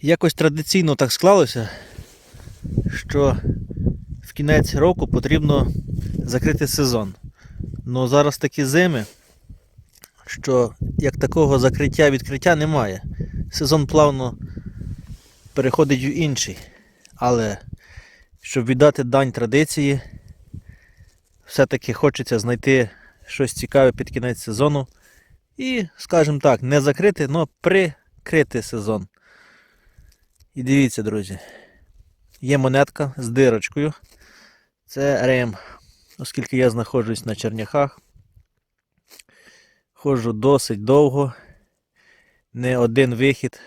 Якось традиційно так склалося, що в кінець року потрібно закрити сезон. Ну зараз такі зими, що як такого закриття відкриття немає. Сезон плавно переходить в інший. Але щоб віддати дань традиції, все-таки хочеться знайти щось цікаве під кінець сезону. І, скажімо так, не закрити, але прикрити сезон. І дивіться, друзі. Є монетка з дирочкою. Це Рем. Оскільки я знаходжусь на Черняхах. Ходжу досить довго. Не один вихід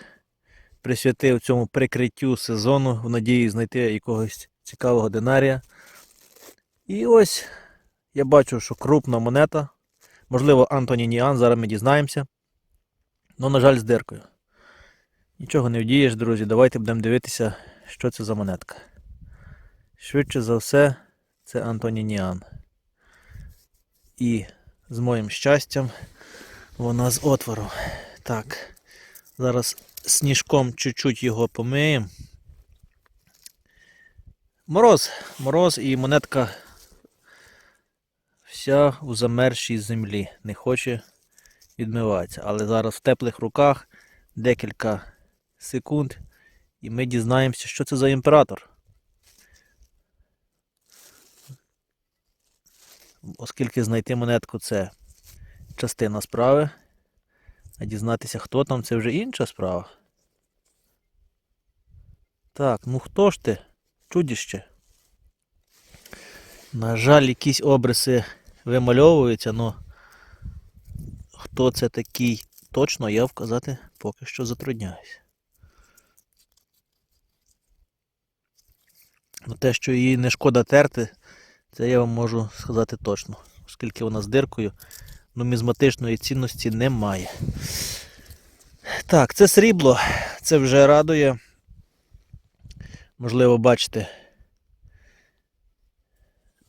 присвятив цьому прикриттю сезону в надії знайти якогось цікавого динарія. І ось я бачу, що крупна монета. Можливо, Антоні Ніан, зараз ми дізнаємося. Ну, на жаль, з диркою. Нічого не вдієш, друзі. Давайте будемо дивитися, що це за монетка. Швидше за все, це Антоні Ніан. І з моїм щастям вона з отвору. Так. Зараз сніжком чуть-чуть його помиємо. Мороз, мороз і монетка вся у замерзшій землі. Не хоче відмиватися. Але зараз в теплих руках декілька секунд, і ми дізнаємося, що це за імператор. Оскільки знайти монетку це частина справи, а дізнатися, хто там, це вже інша справа. Так, ну хто ж ти? Чудіще. На жаль, якісь обриси вимальовуються, але хто це такий точно, я вказати поки що затрудняюся. Ну, те, що її не шкода терти, це я вам можу сказати точно, оскільки вона з диркою, нумізматичної цінності немає. Так, це срібло, це вже радує. Можливо, бачите,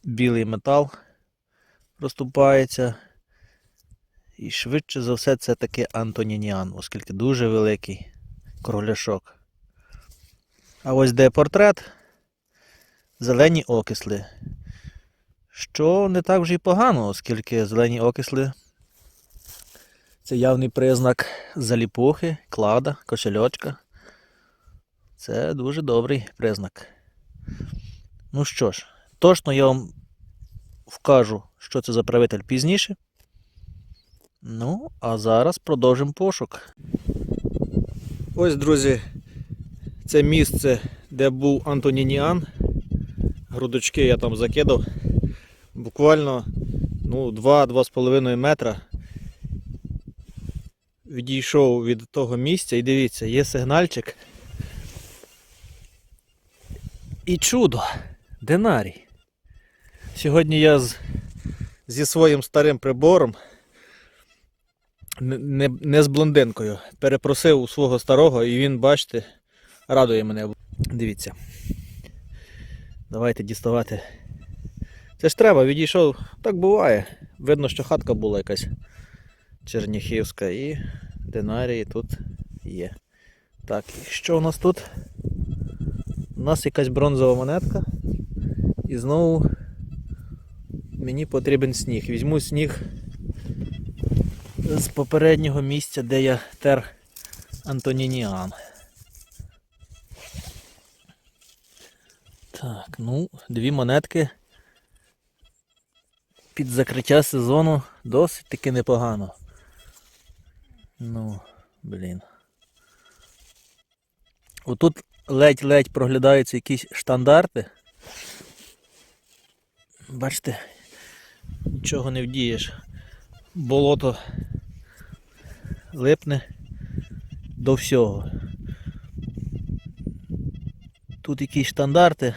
білий метал розступається. І швидше за все це таки Антонініан, оскільки дуже великий кругляшок. А ось де портрет, зелені окисли. Що не так вже й погано, оскільки зелені окисли це явний признак заліпухи, клада, кошельочка. Це дуже добрий признак. Ну що ж, точно я вам вкажу, що це за правитель пізніше. Ну, а зараз продовжимо пошук. Ось, друзі, це місце, де був Антонініан. Грудочки я там закидав. Буквально ну, 2-2,5 метра. Відійшов від того місця і дивіться, є сигнальчик. І чудо! Динарій. Сьогодні я з, зі своїм старим прибором не, не, з блондинкою. Перепросив у свого старого і він, бачите, радує мене. Дивіться. Давайте діставати. Це ж треба, відійшов. Так буває. Видно, що хатка була якась черніхівська і динарії тут є. Так, і що у нас тут? У нас якась бронзова монетка. І знову мені потрібен сніг. Візьму сніг з попереднього місця, де я тер Антонініан. Так, ну, дві монетки під закриття сезону досить таки непогано. Ну, блін. Отут ледь-ледь проглядаються якісь штандарти. Бачите, нічого не вдієш. Болото липне до всього. Тут якісь штандарти.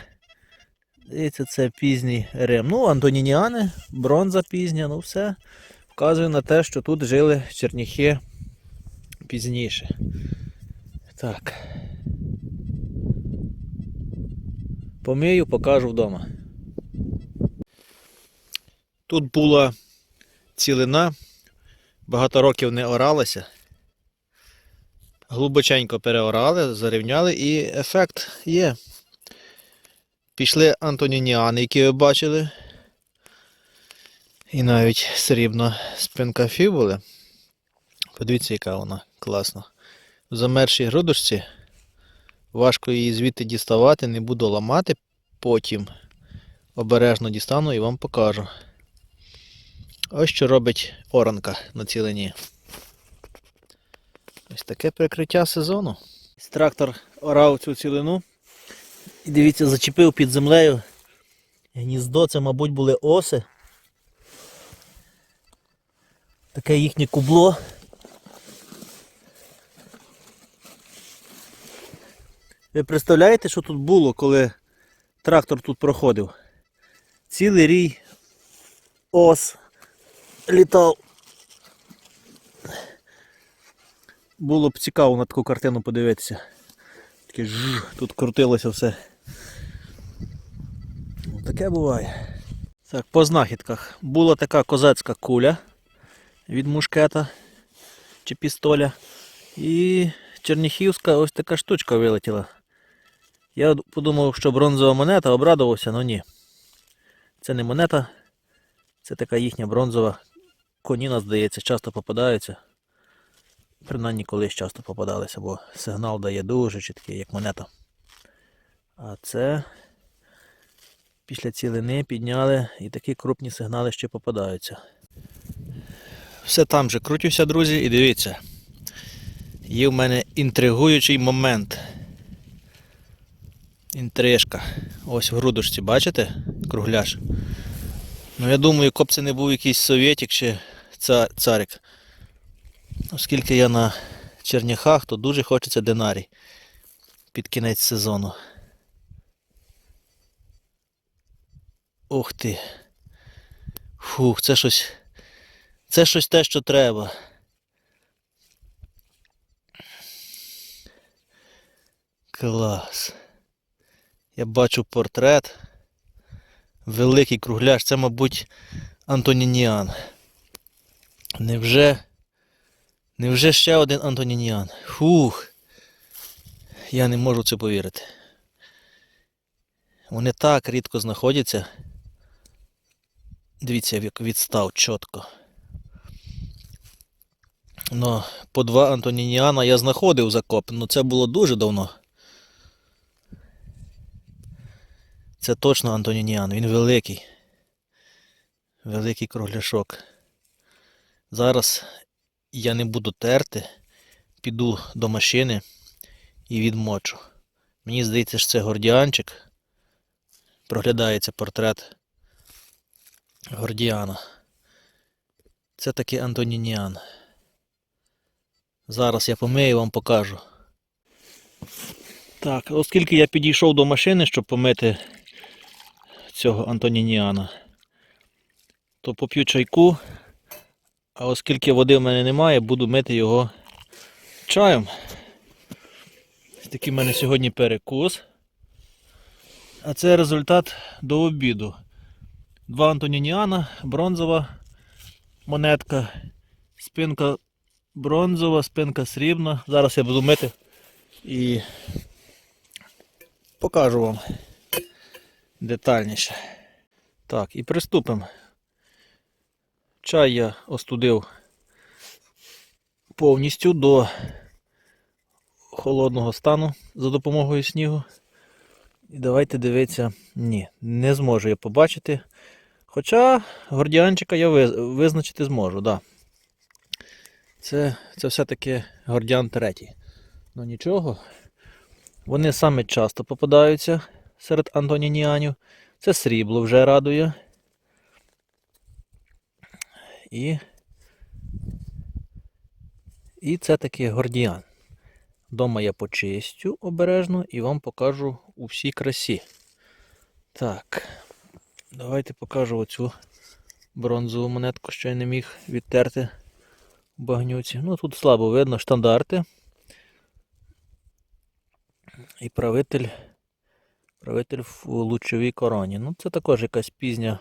Здається, це пізній Рим. Ну, Антонініани, бронза пізня, ну все вказує на те, що тут жили черніхи пізніше. Так. Помию, покажу вдома. Тут була цілина, багато років не оралася. Глибоченько переорали, зарівняли і ефект є. Пішли антонініани, які ви бачили. І навіть срібна спинка фібули. Подивіться, яка вона класна. В замершій грудочці. Важко її звідти діставати, не буду ламати потім. Обережно дістану і вам покажу. Ось що робить оранка на цілині. Ось таке прикриття сезону. Трактор орав цю цілину. І дивіться, зачепив під землею гніздо, це, мабуть, були оси. Таке їхнє кубло. Ви представляєте, що тут було, коли трактор тут проходив? Цілий рій ос літав. Було б цікаво на таку картину подивитися. Таке ж тут крутилося все. Ну, Таке буває. Так, по знахідках. Була така козацька куля від мушкета чи пістоля. І черніхівська ось така штучка вилетіла. Я подумав, що бронзова монета, обрадувався, але ні. Це не монета, це така їхня бронзова коніна, здається, часто попадаються. Принаймні колись часто попадалися, бо сигнал дає дуже чіткий, як монета. А це після цілини підняли і такі крупні сигнали ще попадаються. Все там же крутюся, друзі, і дивіться. Є в мене інтригуючий момент. Інтрижка. Ось в грудочці, бачите? Кругляш. Ну я думаю, коп це не був якийсь совєтік чи ца- царик. Оскільки я на черняхах, то дуже хочеться динарій під кінець сезону. Ух ти. Фух, це щось. Це щось те, що треба. Клас. Я бачу портрет. Великий кругляш. Це, мабуть, Антонініан. Невже. Невже ще один Антонініан? Фух. Я не можу в це повірити. Вони так рідко знаходяться. Дивіться, як відстав чітко. Ну, по два Антонініана я знаходив закоп, але це було дуже давно. Це точно Антонініан, він великий. Великий кругляшок. Зараз я не буду терти, піду до машини і відмочу. Мені здається, що це гордіанчик. Проглядається портрет гордіана. Це таки Антонініан. Зараз я помию і вам покажу. Так, оскільки я підійшов до машини, щоб помити цього Антонініана, то поп'ю чайку, а оскільки води в мене немає, буду мити його чаєм. Такий в мене сьогодні перекус. А це результат до обіду. Два Антонініана, бронзова монетка, спинка бронзова, спинка срібна. Зараз я буду мити і покажу вам детальніше. Так, і приступимо. Чай я остудив повністю до холодного стану за допомогою снігу. І давайте дивитися. Ні, не зможу я побачити. Хоча гордіанчика я визначити зможу. Да. Це, це все-таки гордіан третій. Ну нічого. Вони саме часто попадаються серед антонініанів. Це срібло вже радує. І, і це таки гордіан. Дома я почистю обережно і вам покажу у всій красі. Так, давайте покажу оцю бронзову монетку, що я не міг відтерти в багнюці. Ну тут слабо видно штандарти. І правитель, правитель в лучовій короні. Ну, це також якась пізня,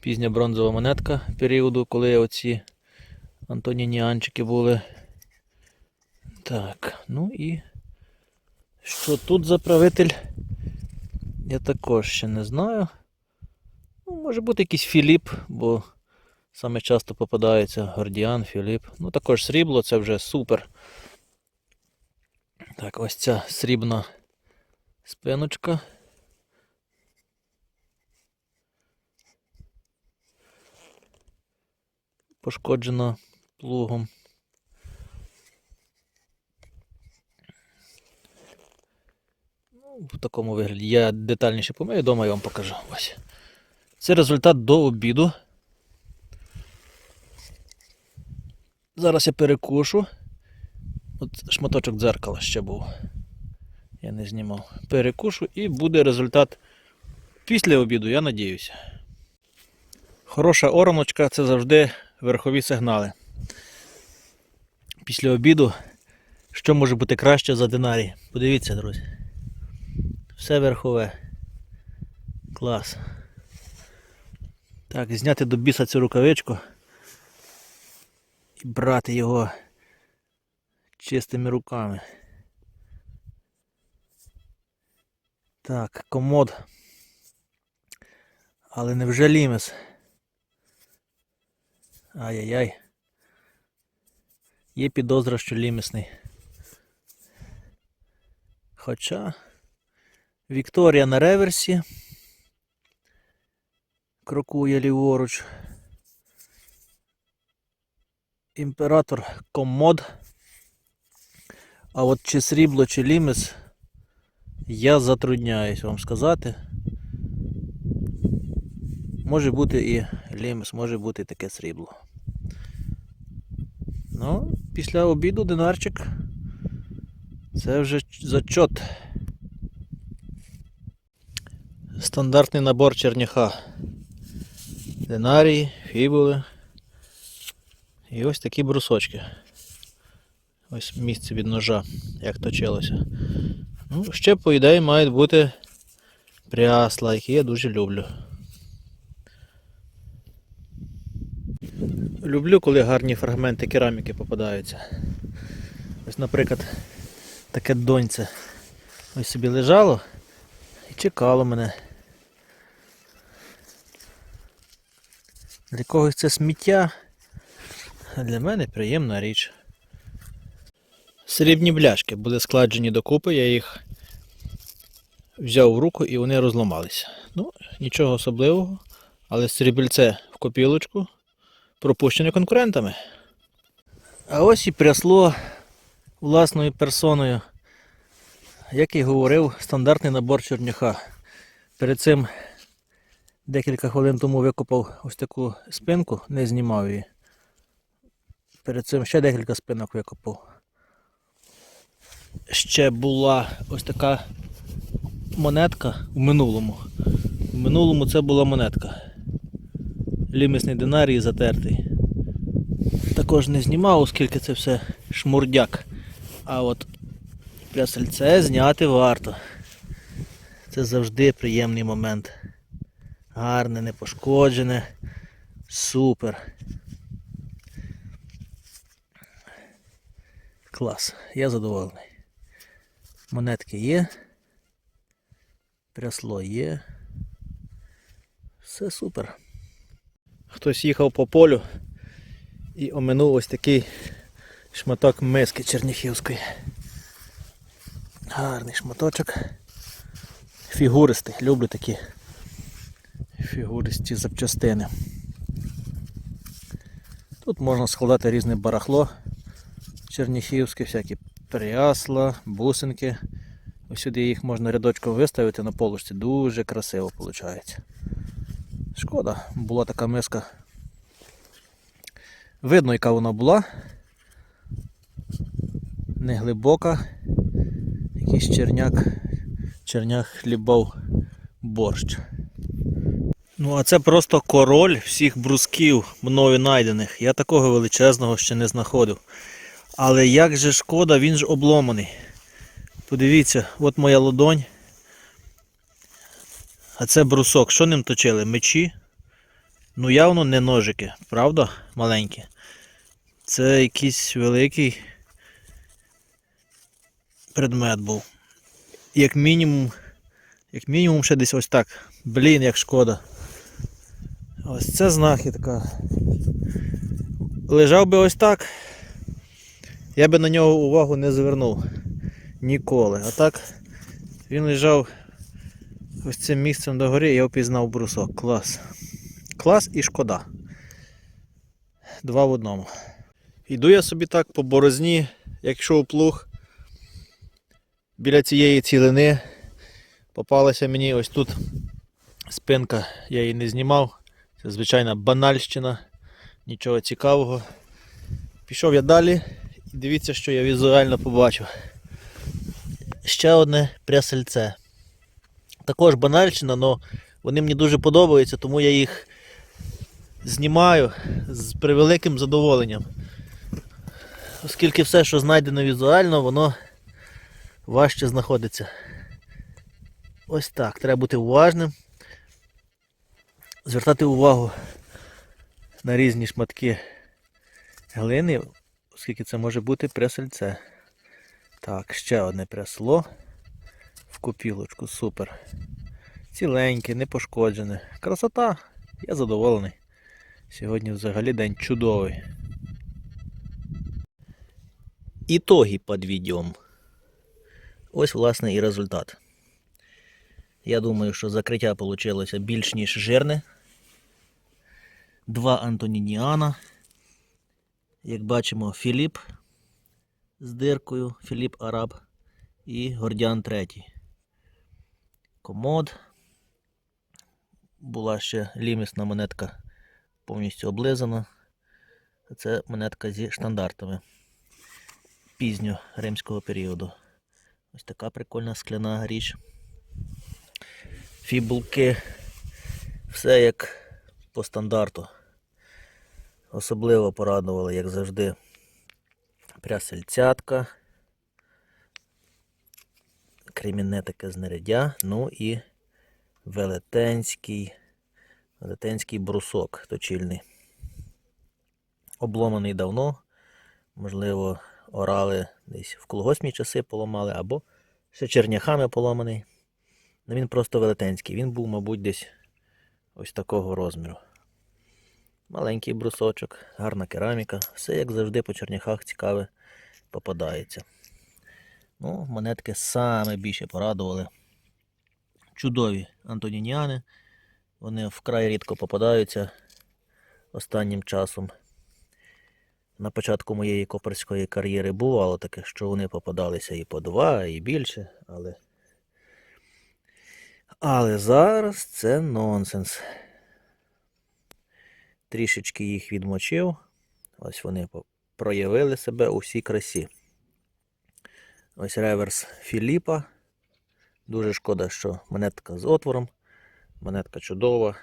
пізня бронзова монетка періоду, коли оці антонініанчики були. Так, ну і що тут за правитель? Я також ще не знаю. Ну, може бути якийсь Філіп, бо саме часто попадається Гордіан, Філіп. Ну також срібло, це вже супер. Так, ось ця срібна спиночка. Пошкоджена плугом. Ну, в такому вигляді. Я детальніше помию, вдома я вам покажу. Ось. Це результат до обіду. Зараз я перекушу. От шматочок дзеркала ще був. Я не знімав. Перекушу і буде результат після обіду, я надіюся. Хороша ораночка це завжди верхові сигнали. Після обіду, що може бути краще за динарій? Подивіться, друзі. Все верхове. Клас. Так, зняти до біса цю рукавичку і брати його чистими руками. Так, комод. Але невже лімес? Ай-яй-яй. Є підозра, що лімесний. Хоча Вікторія на реверсі. Крокує ліворуч. Імператор комод. А от чи срібло, чи лімес, я затрудняюсь вам сказати. Може бути і лімес, може бути і таке срібло. Ну, після обіду динарчик. Це вже зачот. Стандартний набор черняха. Динарії, фібули. І ось такі брусочки. Ось місце від ножа, як точилося. Ну, ще, по ідеї, мають бути прясла, які я дуже люблю. Люблю, коли гарні фрагменти кераміки попадаються. Ось, наприклад, таке доньце ось собі лежало і чекало мене. Для когось це сміття, а для мене приємна річ. Срібні бляшки були складжені докупи, я їх взяв в руку і вони розламалися. Ну, нічого особливого, але срібельце в копілочку пропущене конкурентами. А ось і прясло власною персоною. Як і говорив, стандартний набор черняха. Перед цим декілька хвилин тому викопав ось таку спинку, не знімав її. Перед цим ще декілька спинок викопав. Ще була ось така монетка в минулому. В минулому це була монетка. Лімісний динарій затертий. Також не знімав, оскільки це все шмурдяк. А от плясельце зняти варто. Це завжди приємний момент. Гарне, непошкоджене. Супер. Клас, я задоволений. Монетки є. Прясло є. Все супер. Хтось їхав по полю і оминув ось такий шматок миски черніхівської. Гарний шматочок. Фігуристий. Люблю такі фігуристі запчастини. Тут можна складати різне барахло черніхівське, всякі прясла, бусинки. Ось сюди їх можна рядочком виставити на полочці. Дуже красиво виходить. Шкода, була така миска. Видно, яка вона була. Не глибока. Якийсь черняк, черняк хлібов борщ. Ну, а це просто король всіх брусків мною найдених. Я такого величезного ще не знаходив. Але як же шкода, він ж обломаний. Подивіться, от моя ладонь. А це брусок. Що ним точили? Мечі? Ну явно не ножики, правда? Маленькі. Це якийсь великий предмет був. Як мінімум, як мінімум ще десь ось так. Блін, як шкода. Ось це знахідка. Лежав би ось так. Я би на нього увагу не звернув. Ніколи. А так він лежав ось цим місцем догори, я впізнав брусок. Клас. Клас і шкода. Два в одному. Йду я собі так по борозні, як йшов плуг. Біля цієї цілини попалася мені ось тут спинка, я її не знімав. Це звичайна банальщина, нічого цікавого. Пішов я далі і дивіться, що я візуально побачив. Ще одне прясельце. Також банальщина, але вони мені дуже подобаються, тому я їх знімаю з превеликим задоволенням. Оскільки все, що знайдено візуально, воно важче знаходиться. Ось так. Треба бути уважним. Звертати увагу на різні шматки глини, оскільки це може бути пресельце. Так, ще одне прясло в копілочку, супер. Ціленьке, не пошкоджене. Красота, я задоволений. Сьогодні взагалі день чудовий. Ітоги під відео. Ось, власне, і результат. Я думаю, що закриття вийшло більш ніж жирне. Два Антонініана. Як бачимо, Філіп з диркою, Філіп Араб і Гордіан третій. Комод. Була ще лімісна монетка повністю облизана. Це монетка зі штандартами пізньо римського періоду. Ось така прикольна скляна річ. Фібулки. Все як по стандарту. Особливо порадували, як завжди, прясельцятка. Кремінне таке знаряддя. Ну і велетенський, велетенський брусок точильний. Обломаний давно. Можливо, орали десь в колгоспні часи поламали, або ще черняхами поламаний. Ну він просто велетенський. Він був, мабуть, десь ось такого розміру. Маленький брусочок, гарна кераміка. Все як завжди по черняхах цікаве попадається. Ну, монетки саме більше порадували. Чудові антонініани. Вони вкрай рідко попадаються останнім часом. На початку моєї коперської кар'єри бувало таке, що вони попадалися і по два, і більше, але. Але зараз це нонсенс. Трішечки їх відмочив. Ось вони проявили себе у всій красі. Ось реверс Філіпа. Дуже шкода, що монетка з отвором. Монетка чудова,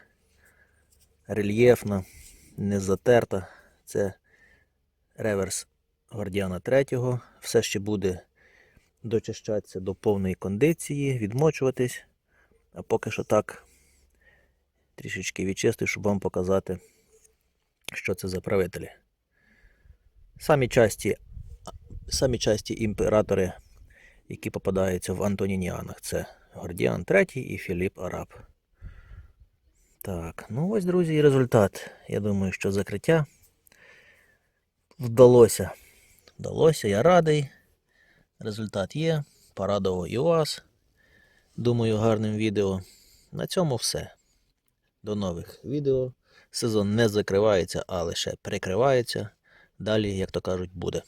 рельєфна, не затерта. Це реверс Гвардіана 3. Все ще буде дочищатися до повної кондиції, відмочуватись. А поки що так трішечки відчистив, щоб вам показати, що це за правителі. Самі часті, самі часті імператори, які попадаються в Антонініанах, це Гордіан 3 і Філіп Араб. Так, ну ось, друзі, і результат. Я думаю, що закриття вдалося. Вдалося, я радий. Результат є. Порадував і вас. Думаю, гарним відео. На цьому все. До нових відео. Сезон не закривається, а лише прикривається. Далі, як то кажуть, буде.